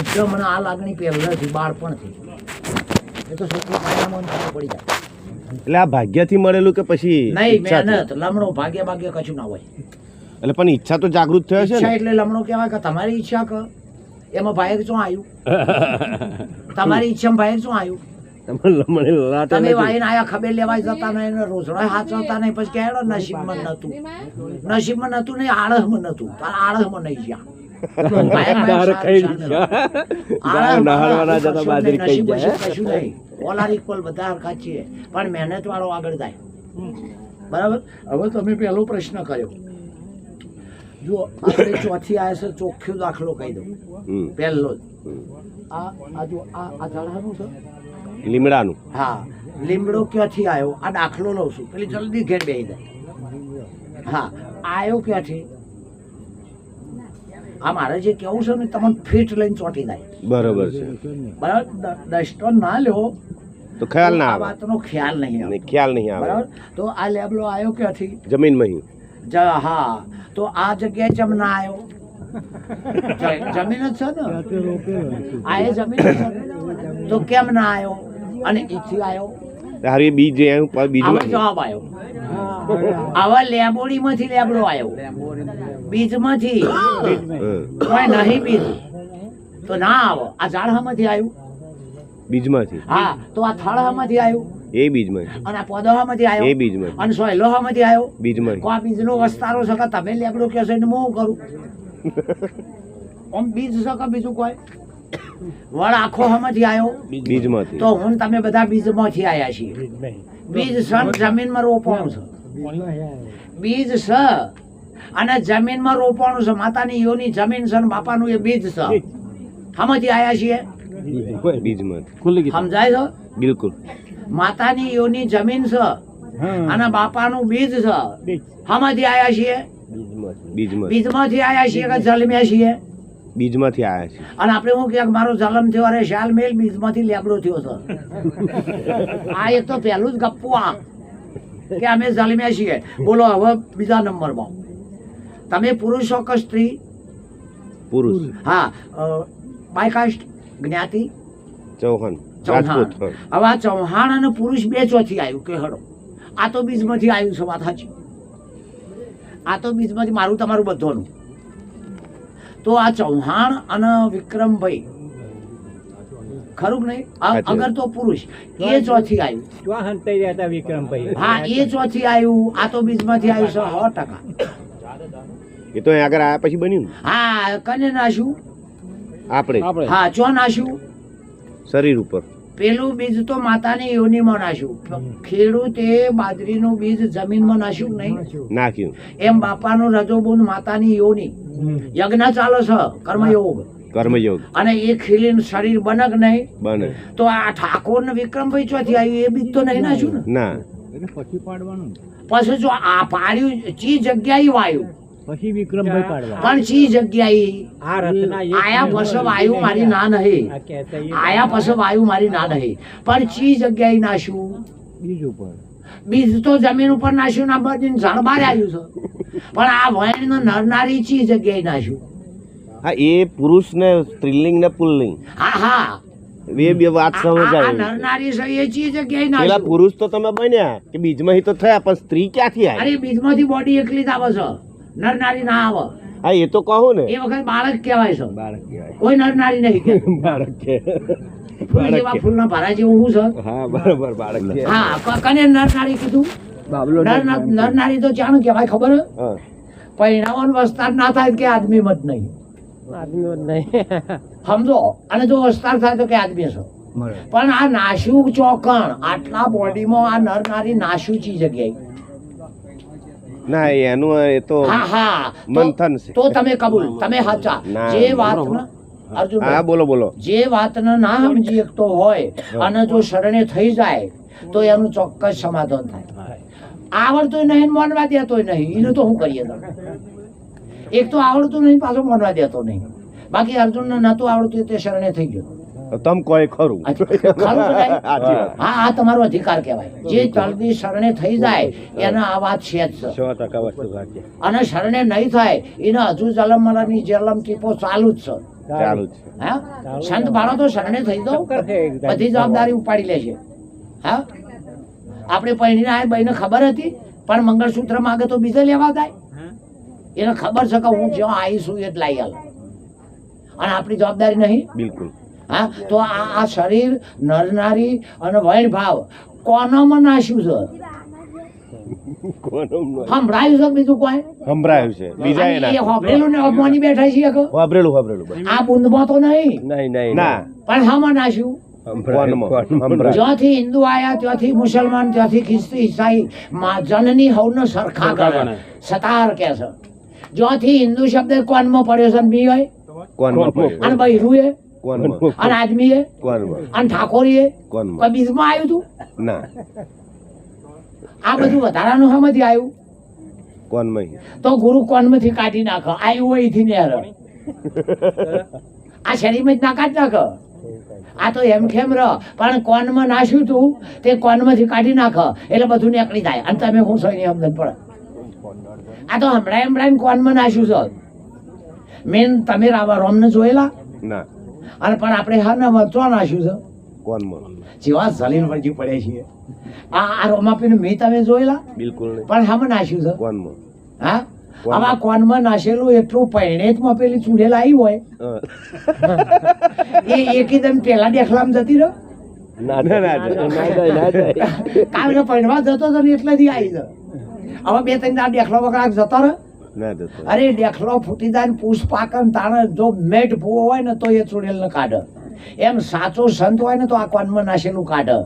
એટલે મને આ લાગણી પહેલેથી બાળપણથી. એ તો છોકરો પાયામાં પડી જાય. એટલે આ ભાગ્યથી મળેલું કે પછી નહીં મહેનત લમણો ભાગ્ય ભાગ્ય કશું ના હોય. એટલે પણ ઈચ્છા તો જાગૃત થયો છે ઈચ્છા એટલે લમણો કહેવાય કે તમારી ઈચ્છા કે. એમાં ભાઈ શું આવ્યું તમારી ઈચ્છામાં ભાઈ શું આવ્યું તમે નથી. આયા ખબર લેવાય જતા નહીં ને રોજડા હાચવતા નહીં પછી કહેડો નસીબમાં નતું. નસીબમાં નતું નહીં આળસમાં નતું. આળહમાં નહીં જાય. પણ મહેનત વાળો આગળ જાય. બરાબર? હવે તમે પહેલો પ્રશ્ન કર્યો. જો આપણે ચોથી આવે છે ચોખ્ખો દાખલો કહી દઉં. પહેલો જ. આ આ જો આ આ ઝાડવાનું છે? લીમડાનું. હા. લીમડો ક્યાંથી આવ્યો આ દાખલો લઉં છું. પેલી જલ્દી ઘેર બેસી જાય. હા. આવ્યો ક્યાંથી? આ મારે જે કેવું છે ને તમને ફિટ લઈને ચોંટી જાય. બરોબર છે. બરાબર? ના લ્યો. તો ખ્યાલ ના આવે. વાતનો ખ્યાલ નહીં આવે. ખ્યાલ નહીં આવે. બરાબર? તો આ લેબલો આવ્યો ક્યાંથી? જમીનમાં હા. તો આ જગ્યાએ ચમ ના આવ્યો જમીન જ છે ને? આ એ જમીન છે તો કેમ ના આવ્યો અને ઈથી આવ્યો હારું બીજ જે આવ્યું, પણ જવાબ આવ્યો આવા લેબોડીમાંથી લેબડો આવ્યો બીજમાંથી. કોઈ નહીં બીજ. તો ના આવો. આ ઝાડહામાંથી આવ્યું? બીજમાંથી. હા. તો આ થળહામાંથી આવ્યું? એ બીજમાં અને આ આવ્યો? એ બીજમાં અને સોયલોહામાંથી આવ્યો? બીજમાં કો આ બીજનો વસ્તારો છે તમે લેબડો કહેશો એને હું કરું? ઓમ બીજ છે કે બીજું કોઈ? વળ આખો હમાંથી આવ્યો? બીજમાંથી. તો હું તમે બધા બીજમાંથી આવ્યા છીએ. બીજ સન જમીનમાં રોપવાનું છે. બીજ છે અને જમીનમાં રોપવાનું છે. માતાની યોની જમીન છે બાપાનું એ બીજ છે. સમજી આયા છીએ? સમજાય છે? બિલકુલ. માતાની યોની જમીન છે અને બાપાનું બીજ છે. સમજી આયા છીએ? બીજમાંથી આયા છીએ કે જલમ્યા છીએ? બીજમાંથી આવ્યા છે અને આપણે હું કે મારો જલમ થયો અરે શાલ મેલ બીજમાંથી લેબડો થયો છે. આ એક તો પહેલું જ ગપ્પુ આ કે અમે જલમ્યા છીએ. બોલો હવે બીજા નંબરમાં. તમે પુરુષ છો કે સ્ત્રી? પુરુષ. હા બાયકાસ્ટ જ્ઞાતિ? ચૌહાણ. ચૌહાણ. હવે આ ચૌહાણ અને પુરુષ બે ચોથી આવ્યું કે હડો આ તો બીજમાંથી આવ્યું છે વાત સાચી. આ તો બીજમાંથી મારું તમારું બધાનું. તો આ ચૌહાણ અને વિક્રમભાઈ. ખરું નહીં. અગર તો પુરુષ. એ ચોથી આવ્યું. ચૌહાણ રહ્યા હતા વિક્રમભાઈ હા એ ચોથી આવ્યું. આ તો બીજમાંથી આવ્યું છે સો ટકા. એ તો આગળ આયા પછી બન્યું હા કને નાશું આપણે. હા ચો નાશું શરીર ઉપર. પેલું બીજ તો માતાની યોનીમાં નાખ્યું. એ બાજરીનું બીજ જમીનમાં નાખ્યું નહીં? નાખ્યું. એમ બાપાનું રજોબુન માતાની યોની. યજ્ઞ ચાલો છે? કર્મયોગ. કર્મયોગ. અને એ ખીલીન શરીર બને નહીં? બને. તો આ ઠાકોર ને વિક્રમભાઈ ચોથી આવ્યું એ બીજ તો નહીં નાખ્યું ને? ના. એટલે પછી પાડવાનું પછી જો આ પાડ્યું ચી જગ્યાએ વાયું? પછી વિક્રમભાઈ પાડવા. પણ ચી જગ્યાએ? આ રચના આયા પછી વાયુ મારી ના નહીં. આ કહેતા એ આયા પછી વાયુ મારી ના નહીં. પણ ચી જગ્યાએ નાશું? બીજ ઉપર. બીજ તો જમીન ઉપર નાખ્યું ના બધી ઝાડ આવ્યું છે. પણ આ વયણ નરનારી ચી જગ્યાએ નાશું? હા એ પુરુષ ને સ્ત્રીલિંગ ને પુલ્લિંગ. હા હા. બે બે વાત સમજાય નરનારી છે એ ચી જગ્યાએ પેલા પુરુષ તો તમે બન્યા કે બીજમાં તો થયા પણ સ્ત્રી ક્યાંથી આવી? અરે બીજમાંથી બોડી એકલી જ આવે છે. નરનારી ના આવે. હા એ તો કહું ને. એ વખત બાળક કહેવાય છે. બાળક કહેવાય. કોઈ નરનારી નહીં બાળક કે ફૂલ ફૂલના ભારા જેવું શું છે. હા બરાબર બાળક કે. હા કને નરનારી કીધું? બાબલો નર- નરનારી તો જાણ કહેવાય ખબર? હા. વસ્તાર ના થાય કે આદમી મત નહીં. આદમી મત નહીં. સમજો? અને જો અસ્તાર થાય તો કે આદમી છે પણ આ નાશું ચોકણ આટલા બોડીમાં આ નર નારી નાશું ચી જગ્યાએ. ના એનું એ તો હા હા. મંથન છે. તો તમે કબૂલ તમે સાચા. જે વાત. અર્જુન હા બોલો બોલો. જે વાતને ના સમજી શકતો હોય અને જો શરણે થઈ જાય તો એનું ચોક્કસ સમાધાન થાય. આવડતું નહીં માનવા દેતો નહીં. એનું તો શું કરીએ તમે? એક તો આવડતું નહીં પાછો માનવા દેતો નહીં. બાકી અર્જુનને નતું આવડતું તે શરણે થઈ ગયો. તમ કોઈ ખરું? હા આ તમારો અધિકાર કહેવાય. જે જલ્દી શરણે થઈ જાય એના આ વાત છે જ. અને શરણે નહીં થાય એને હજુ જલમ મરણની જલમ ટીપો ચાલુ જ છે. ચાલુ જ. હા? સંત બાળો તો શરણે થઈ દો. બધી જવાબદારી ઉપાડી લે છે હા? આપણે પૈણીને આ ભાઈને ખબર હતી પણ મંગળસૂત્ર માગે તો બીજે લેવા જાય. એને ખબર છે કે હું જ્યાં આવીશું એટલે આવી અને આપણી જવાબદારી નહીં? બિલકુલ. હા? તો આ આ શરીર નરનારી અને વૈણ ભાવ કોનામાં નાશ્યું છે? સંભળાયું છે બીજું કોઈ? સંભળાયું છે. બીજા અને એ એના ને અપમાની બેઠા છીએ કે? વાપરેલું વાપરેલું આ બુંદમાં તો નહીં? નહીં નહીં ના. પણ હામાં નાશ્યું જ્યાંથી હિન્દુ આયા ત્યાંથી મુસલમાન ત્યાંથી ખ્રિસ્તી ઈસાઈ મા- જનની હવનો સરખા કરે. સતાર કે છે. જ્યાંથી હિન્દુ શબ્દ કોનમાં પડ્યો છે બી હોય કોનમાં અને બૈરું એ અને આદમી એ અને ઠાકોરી એ કોઈ બીજમાં આવ્યું હતું ના. આ બધું વધારાનું આવ્યું? કોનમાં? તો ગુરુ કોનમાંથી કાઢી નાખો? આવ્યું હોય એથી નેર આ શરીરમાં જ ના કાઢી નાખો? આ તો એમ કેમ રહ પણ કોનમાં નાશ્યું તું? તે કોનમાંથી કાઢી નાખો. એટલે બધું નીકળી જાય. અને તમે હું સોયની સમજણ પડે. આ તો હમણાં હમણાં કોનમાં નાશ્યું છે? મેન તમે રાવા રોમને જોયેલા? ના. અને પણ આપણે હા ને ચો નાખ્યું છે કોનમાં જેવા જલીન વળગી પડે છીએ આ આ રોમાપીને મેં તમે જોયેલા? બિલકુલ નહીં. પણ હામાં નાખ્યું છે? કોનમાં હા? આવા કોનમાં નાશેલું એટલું પૈણેતમાં પેલી ચૂડેલ આવી હોય. હા. એ એકદમ પેલા દેખલામ જતી રહ્યો કામ કે પૈણવા જતો હતો ને એટલેથી આવી છે હવે બે ત્રણ દાડ દેખલો વગર જતો રહે? ના જતો અરે ડેખલો ફૂટી જાય ને પૂછ પાકે ને તાણે જો મેટ ભૂવો હોય ને તો એ ચૂડેલ ને કાઢે. એમ સાચો સંત હોય ને તો આ કોનમાં નાશેલું કાઢે.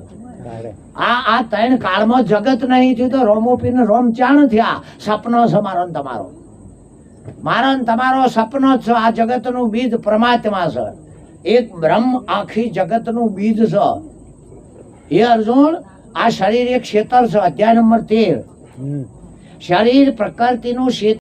આ આ ત્રણ કાળમાં જગત નહીં થયું તો રોમો પીને રોમ ચાણ થયા? સપનો છે મારો ને તમારો. મારો ને તમારો સપનો છે આ જગતનું બીજ પરમાત્મા છે. એક બ્રહ્મ આખી જગતનું બીજ છે. એ અર્જુન આ શરીર એક ક્ષેત્ર છે અધ્યાય નંબર તેર. શરીર પ્રકૃતિનું ક્ષેત્ર